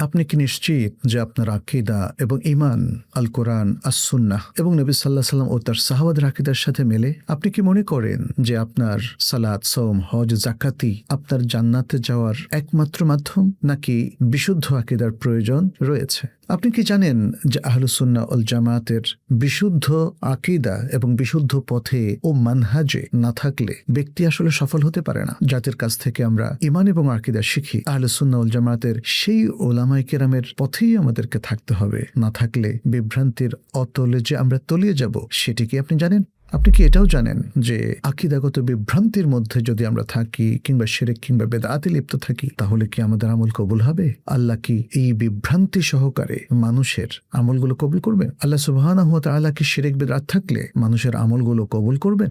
আপনি কি নিশ্চিত যে আপনার আকিদা এবং ইমান আল কোরআন আসুন্নাহ এবং নবী সাল্লাহ সাল্লাম ও তার সাহাবাদ আকিদার সাথে মেলে? আপনি কি মনে করেন যে আপনার সালাদ সোম হজ জাকাতি আপনার জান্নাতে যাওয়ার একমাত্র মাধ্যম নাকি বিশুদ্ধ আকিদার প্রয়োজন রয়েছে? আপনি কি জানেন যে আহলুসুন্না অল জামাতের বিশুদ্ধ আকিদা এবং বিশুদ্ধ পথে ও মানহাজে না থাকলে ব্যক্তি আসলে সফল হতে পারে না? জাতির কাছ থেকে আমরা ইমান এবং আকিদা শিখি। আহলুসুন্না অল জামাতের সেই ওলামাই কেরামের পথেই আমাদেরকে থাকতে হবে। না থাকলে বিভ্রান্তির অতলে যে আমরা তলিয়ে যাব, সেটি কি আপনি জানেন? আপনি কি এটাও জানেন যে আকিদাগত বিভ্রান্তির মধ্যে যদি আমরা থাকি কিংবা সেরেক কিংবা বেদাতে লিপ্ত থাকি, তাহলে কি আমাদের আমল কবুল হবে? আল্লাহ কি এই বিভ্রান্তি সহকারে মানুষের আমলগুলো কবুল করবেন? আল্লাহ সুবাহ আল্লাহ কি সেরেক বেদাত থাকলে মানুষের আমলগুলো কবুল করবেন?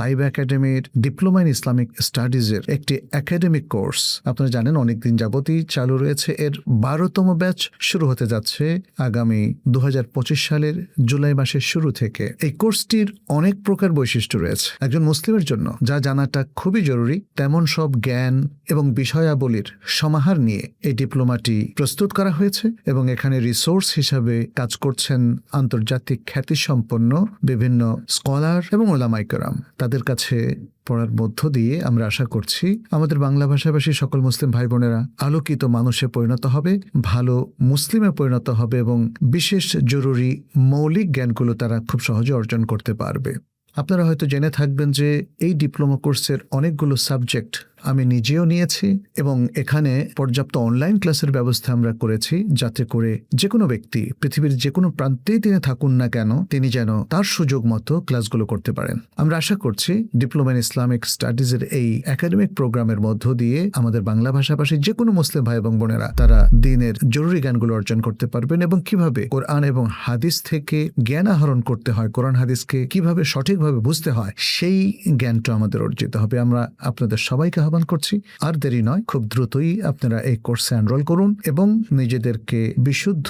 তাইব একাডেমির ডিপ্লোমা ইন ইসলামিক স্টাডিজের একটি একাডেমিক কোর্স। আপনারা জানেন অনেকদিন যাবতই চালু রয়েছে। এর বারোতম ব্যাচ শুরু হতে যাচ্ছে আগামী দু হাজার পঁচিশ সালের জুলাই মাসের শুরু থেকে। এই কোর্সটির অনেক প্রকার বৈশিষ্ট্য রয়েছে। একজন মুসলিমের জন্য যা জানাটা খুবই জরুরি, তেমন সব জ্ঞান এবং বিষয়াবলীর সমাহার নিয়ে এই ডিপ্লোমাটি প্রস্তুত করা হয়েছে এবং এখানে রিসোর্স হিসাবে কাজ করছেন আন্তর্জাতিক খ্যাতিসম্পন্ন বিভিন্ন স্কলার এবং ওলামাইকরাম তাদের কাছে পড়ার মধ্য দিয়ে আমরা আশা করছি আমাদের বাংলা ভাষাভাষী সকল মুসলিম ভাই বোনেরা আলোকিত মানুষে পরিণত হবে, ভালো মুসলিমে পরিণত হবে এবং বিশেষ জরুরি মৌলিক জ্ঞানগুলো তারা খুব সহজে অর্জন করতে পারবে। আপনারা হয়তো জেনে থাকবেন যে এই ডিপ্লোমা কোর্সের অনেকগুলো সাবজেক্ট আমি নিজেও নিয়েছি এবং এখানে পর্যাপ্ত অনলাইন ক্লাসের ব্যবস্থা আমরা করেছি যাতে করে যে কোনো ব্যক্তি পৃথিবীর যে কোনো প্রান্তেই তিনি থাকুন না কেন, তিনি যেন তার সুযোগ মতো ক্লাসগুলো করতে পারেন। আমরা আশা করছি ডিপ্লোমা ইন ইসলামিক স্টাডিজের এই একাডেমিক প্রোগ্রামের মধ্য দিয়ে আমাদের বাংলা ভাষাভাষী যে কোনো মুসলিম ভাই এবং বোনেরা তারা দিনের জরুরি জ্ঞানগুলো অর্জন করতে পারবেন এবং কীভাবে কোরআন এবং হাদিস থেকে জ্ঞান আহরণ করতে হয়, কোরআন হাদিসকে কীভাবে সঠিকভাবে বুঝতে হয়, সেই জ্ঞানটা আমাদের অর্জিত হবে। আমরা আপনাদের সবাইকে আহ্বান করছি। আর দেরি নয়, খুব দ্রুতই আপনারা এই কোর্সে এনরোল করুন এবং নিজেদেরকে বিশুদ্ধ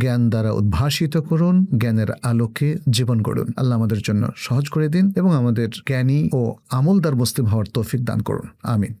জ্ঞান দ্বারা উদ্ভাসিত করুন, জ্ঞানের আলোকে জীবন গড়ুন। আল্লাহ আমাদের জন্য সহজ করে দিন এবং আমাদের জ্ঞানী ও আমলদার মুসলিম হওয়ার তৌফিক দান করুন। আমিন।